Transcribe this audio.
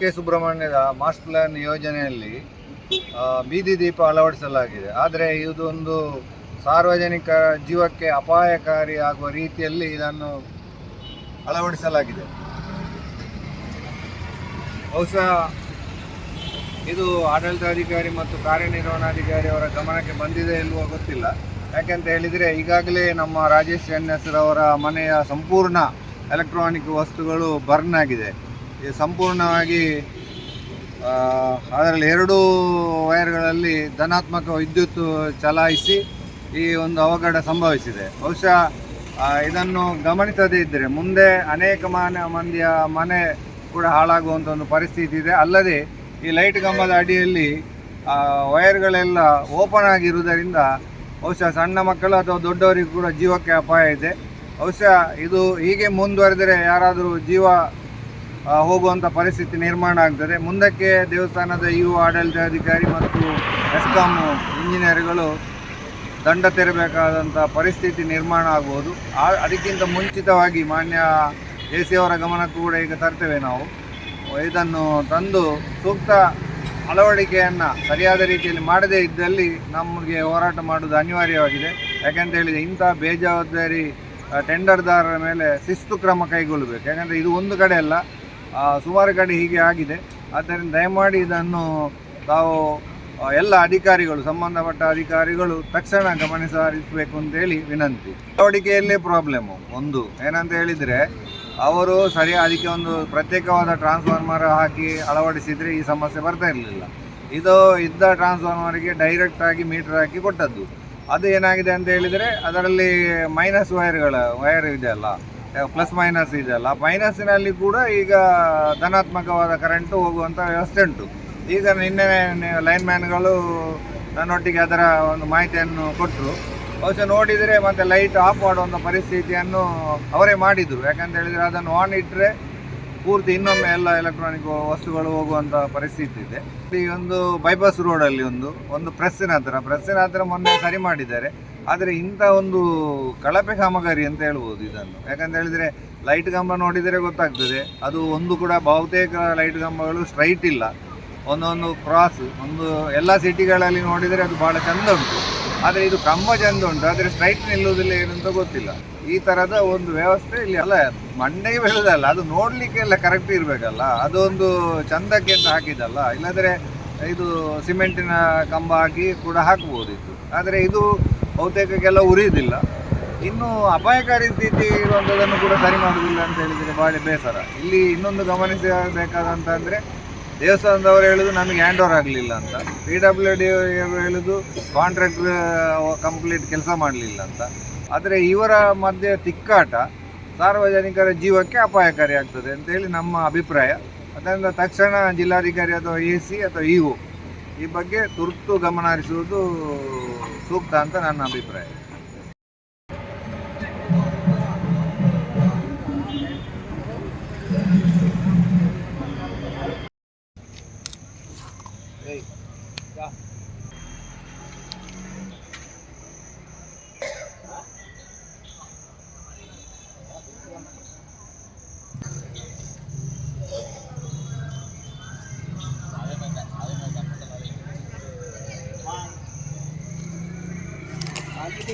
K. ಸುಬ್ರಹ್ಮಣ್ಯದ master plan ಯೋಜನೆಯಲ್ಲಿ ಬೀದಿ ದೀಪ ಅಳವಡಿಸಲಾಗಿದೆ. ಆದರೆ ಇದೊಂದು ಸಾರ್ವಜನಿಕ ಜೀವಕ್ಕೆ ಅಪಾಯಕಾರಿ ಆಗುವ ರೀತಿಯಲ್ಲಿ ಇದನ್ನು ಅಳವಡಿಸಲಾಗಿದೆ. ಬಹುಶಃ ಇದು ಆಡಳಿತಾಧಿಕಾರಿ ಮತ್ತು ಕಾರ್ಯನಿರ್ವಹಣಾಧಿಕಾರಿ ಅವರ ಗಮನಕ್ಕೆ ಬಂದಿದೆ ಇಲ್ವೋ ಗೊತ್ತಿಲ್ಲ. ಯಾಕೆಂತ ಹೇಳಿದರೆ, ಈಗಾಗಲೇ ನಮ್ಮ ರಾಜೇಶ್ ಎನ್. ಎಸ್. ಅವರ ಮನೆಯ ಸಂಪೂರ್ಣ ಎಲೆಕ್ಟ್ರಾನಿಕ್ ವಸ್ತುಗಳು ಬರ್ನ್ ಆಗಿದೆ. ಸಂಪೂರ್ಣವಾಗಿ ಅದರಲ್ಲಿ ಎರಡು ವೈರ್ಗಳಲ್ಲಿ ಧನಾತ್ಮಕ ವಿದ್ಯುತ್ ಚಲಾಯಿಸಿ ಈ ಒಂದು ಅವಘಡ ಸಂಭವಿಸಿದೆ. ಬಹುಶಃ ಇದನ್ನು ಗಮನಿಸದೇ ಇದ್ದರೆ ಮುಂದೆ ಅನೇಕ ಮನೆ, ಮಂದಿಯ ಮನೆ ಕೂಡ ಹಾಳಾಗುವಂಥ ಒಂದು ಪರಿಸ್ಥಿತಿ ಇದೆ. ಅಲ್ಲದೆ, ಈ ಲೈಟ್ ಕಂಬದ ಅಡಿಯಲ್ಲಿ ವೈರ್ಗಳೆಲ್ಲ ಓಪನ್ ಆಗಿರುವುದರಿಂದ ಬಹುಶಃ ಸಣ್ಣ ಮಕ್ಕಳು ಅಥವಾ ದೊಡ್ಡವರಿಗೂ ಕೂಡ ಜೀವಕ್ಕೆ ಅಪಾಯ ಇದೆ. ಬಹುಶಃ ಇದು ಹೀಗೆ ಮುಂದುವರೆದರೆ ಯಾರಾದರೂ ಜೀವ ಹೋಗುವಂಥ ಪರಿಸ್ಥಿತಿ ನಿರ್ಮಾಣ ಆಗ್ತದೆ. ಮುಂದಕ್ಕೆ ದೇವಸ್ಥಾನದ ಯು ಆಡಳಿತಾಧಿಕಾರಿ ಮತ್ತು ಎಸ್ಕಾಂ ಇಂಜಿನಿಯರ್ಗಳು ದಂಡ ತೆರಬೇಕಾದಂಥ ಪರಿಸ್ಥಿತಿ ನಿರ್ಮಾಣ ಆಗ್ಬೋದು. ಅದಕ್ಕಿಂತ ಮುಂಚಿತವಾಗಿ ಮಾನ್ಯ ಎ ಸಿ ಅವರ ಗಮನಕ್ಕೂ ಕೂಡ ಈಗ ತರ್ತೇವೆ ನಾವು. ಇದನ್ನು ತಂದು ಸೂಕ್ತ ಅಳವಡಿಕೆಯನ್ನು ಸರಿಯಾದ ರೀತಿಯಲ್ಲಿ ಮಾಡದೇ ಇದ್ದಲ್ಲಿ ನಮಗೆ ಹೋರಾಟ ಮಾಡುವುದು ಅನಿವಾರ್ಯವಾಗಿದೆ. ಯಾಕೆಂತ ಹೇಳಿದರೆ ಇಂಥ ಬೇಜವಾಬ್ದಾರಿ ಟೆಂಡರ್ದಾರರ ಮೇಲೆ ಶಿಸ್ತು ಕ್ರಮ ಕೈಗೊಳ್ಳಬೇಕು. ಯಾಕಂದರೆ ಇದು ಒಂದು ಕಡೆ ಅಲ್ಲ ಸುಮಾರು ಕಡೆ ಹೀಗೆ ಆಗಿದೆ. ಆದ್ದರಿಂದ ದಯಮಾಡಿ ಇದನ್ನು ತಾವು ಎಲ್ಲ ಅಧಿಕಾರಿಗಳು, ಸಂಬಂಧಪಟ್ಟ ಅಧಿಕಾರಿಗಳು ತಕ್ಷಣ ಗಮನ ಹರಿಸಬೇಕು ಅಂತೇಳಿ ವಿನಂತಿ. ಅಳವಡಿಕೆಯಲ್ಲೇ ಪ್ರಾಬ್ಲಮ್ಮು ಒಂದು. ಏನಂತ ಹೇಳಿದರೆ, ಅವರು ಸರಿ ಅದಕ್ಕೆ ಒಂದು ಪ್ರತ್ಯೇಕವಾದ ಟ್ರಾನ್ಸ್ಫಾರ್ಮರ್ ಹಾಕಿ ಅಳವಡಿಸಿದರೆ ಈ ಸಮಸ್ಯೆ ಬರ್ತಾ ಇರಲಿಲ್ಲ. ಇದು ಇದ್ದ ಟ್ರಾನ್ಸ್ಫಾರ್ಮರ್ಗೆ ಡೈರೆಕ್ಟ್ ಆಗಿ ಮೀಟರ್ ಹಾಕಿ ಕೊಟ್ಟದ್ದು. ಅದು ಏನಾಗಿದೆ ಅಂತ ಹೇಳಿದರೆ, ಅದರಲ್ಲಿ ಮೈನಸ್ ವೈರ್ಗಳ ವೈರ್ ಇದೆಯಲ್ಲ ಪ್ಲಸ್ ಮೈನಸ್ ಇದೆಯಲ್ಲ ಮೈನಸ್ಸಿನಲ್ಲಿ ಕೂಡ ಈಗ ಧನಾತ್ಮಕವಾದ ಕರೆಂಟು ಹೋಗುವಂಥ ವ್ಯವಸ್ಥೆ ಉಂಟು. ಈಗ ನಿನ್ನೆ ಲೈನ್ ಮ್ಯಾನ್ಗಳು ನನ್ನೊಟ್ಟಿಗೆ ಅದರ ಒಂದು ಮಾಹಿತಿಯನ್ನು ಕೊಟ್ಟರು ಬಹುಶಃ ನೋಡಿದರೆ ಮತ್ತೆ ಲೈಟ್ ಆಫ್ ಮಾಡುವಂಥ ಪರಿಸ್ಥಿತಿಯನ್ನು ಅವರೇ ಮಾಡಿದರು. ಯಾಕಂತ ಹೇಳಿದರೆ ಅದನ್ನು ಆನ್ ಇಟ್ಟರೆ ಪೂರ್ತಿ ಇನ್ನೊಮ್ಮೆ ಎಲ್ಲ ಎಲೆಕ್ಟ್ರಾನಿಕ್ ವಸ್ತುಗಳು ಹೋಗುವಂಥ ಪರಿಸ್ಥಿತಿ ಇದೆ. ಈ ಒಂದು ಬೈಪಾಸ್ ರೋಡಲ್ಲಿ ಒಂದು ಒಂದು ಪ್ರೆಸ್ಸಿನ ಹತ್ರ ಪ್ರೆಸ್ಸಿನ ಹತ್ರ ಮೊನ್ನೆ ಸರಿ ಮಾಡಿದ್ದಾರೆ. ಆದರೆ ಇಂಥ ಒಂದು ಕಳಪೆ ಕಾಮಗಾರಿ ಅಂತ ಹೇಳ್ಬೋದು ಇದನ್ನು. ಯಾಕಂತ ಹೇಳಿದ್ರೆ ಲೈಟ್ ಕಂಬ ನೋಡಿದರೆ ಗೊತ್ತಾಗ್ತದೆ. ಅದು ಒಂದು ಕೂಡ ಬಹುತೇಕ ಲೈಟ್ ಕಂಬಗಳು ಸ್ಟ್ರೈಟ್ ಇಲ್ಲ. ಒಂದೊಂದು ಕ್ರಾಸ್ ಒಂದು ಎಲ್ಲ ಸಿಟಿಗಳಲ್ಲಿ ನೋಡಿದರೆ ಅದು ಭಾಳ ಚಂದ ಉಂಟು. ಆದರೆ ಇದು ಕಂಬ ಚಂದ ಉಂಟು. ಆದರೆ ಸ್ಟ್ರೈಟ್ ನಿಲ್ಲುವುದಿಲ್ಲ ಏನಂತ ಗೊತ್ತಿಲ್ಲ. ಈ ಥರದ ಒಂದು ವ್ಯವಸ್ಥೆ ಇಲ್ಲಿ ಅಲ್ಲ ಮಂಡೆಗೆ ಬೆಳೆದಲ್ಲ ಅದು ನೋಡಲಿಕ್ಕೆ ಎಲ್ಲ ಕರೆಕ್ಟ್ ಇರಬೇಕಲ್ಲ, ಅದೊಂದು ಚಂದಕ್ಕೆ ಅಂತ ಹಾಕಿದಲ್ಲ ಇಲ್ಲಾಂದರೆ ಇದು ಸಿಮೆಂಟಿನ ಕಂಬ ಹಾಕಿ ಕೂಡ ಹಾಕ್ಬೋದಿತ್ತು ಆದರೆ ಇದು ಬಹುತೇಕಕ್ಕೆಲ್ಲ ಉರಿಯುವುದಿಲ್ಲ ಇನ್ನು ಅಪಾಯಕಾರಿ ಸ್ಥಿತಿ ಇರುವಂಥದ್ದನ್ನು ಕೂಡ ಸರಿ ಮಾಡುವುದಿಲ್ಲ ಅಂತ ಹೇಳಿದರೆ ಭಾಳ ಬೇಸರ. ಇಲ್ಲಿ ಇನ್ನೊಂದು ಗಮನಿಸಬೇಕಾದಂತ ಅಂದರೆ ದೇವಸ್ಥಾನದವರು ಹೇಳುದು ನಮಗೆ ಹ್ಯಾಂಡ್ ಓವರ್ ಆಗಲಿಲ್ಲ ಅಂತ. ಪಿ ಡಬ್ಲ್ಯೂ ಡಿ ಹೇಳುದು ಕಾಂಟ್ರಾಕ್ಟ್ ಕಂಪ್ಲೀಟ್ ಕೆಲಸ ಮಾಡಲಿಲ್ಲ ಅಂತ. ಆದರೆ ಇವರ ಮಧ್ಯೆ ತಿಕ್ಕಾಟ ಸಾರ್ವಜನಿಕರ ಜೀವಕ್ಕೆ ಅಪಾಯಕಾರಿ ಆಗ್ತದೆ ಅಂತೇಳಿ ನಮ್ಮ ಅಭಿಪ್ರಾಯ. ಅದರಿಂದ ತಕ್ಷಣ ಜಿಲ್ಲಾಧಿಕಾರಿ ಅಥವಾ ಎ ಸಿ ಅಥವಾ ಇ ಈ ಬಗ್ಗೆ ತುರ್ತು ಗಮನ ಹರಿಸುವುದು ಸೂಕ್ತ ಅಂತ ನನ್ನ ಅಭಿಪ್ರಾಯ. আজকে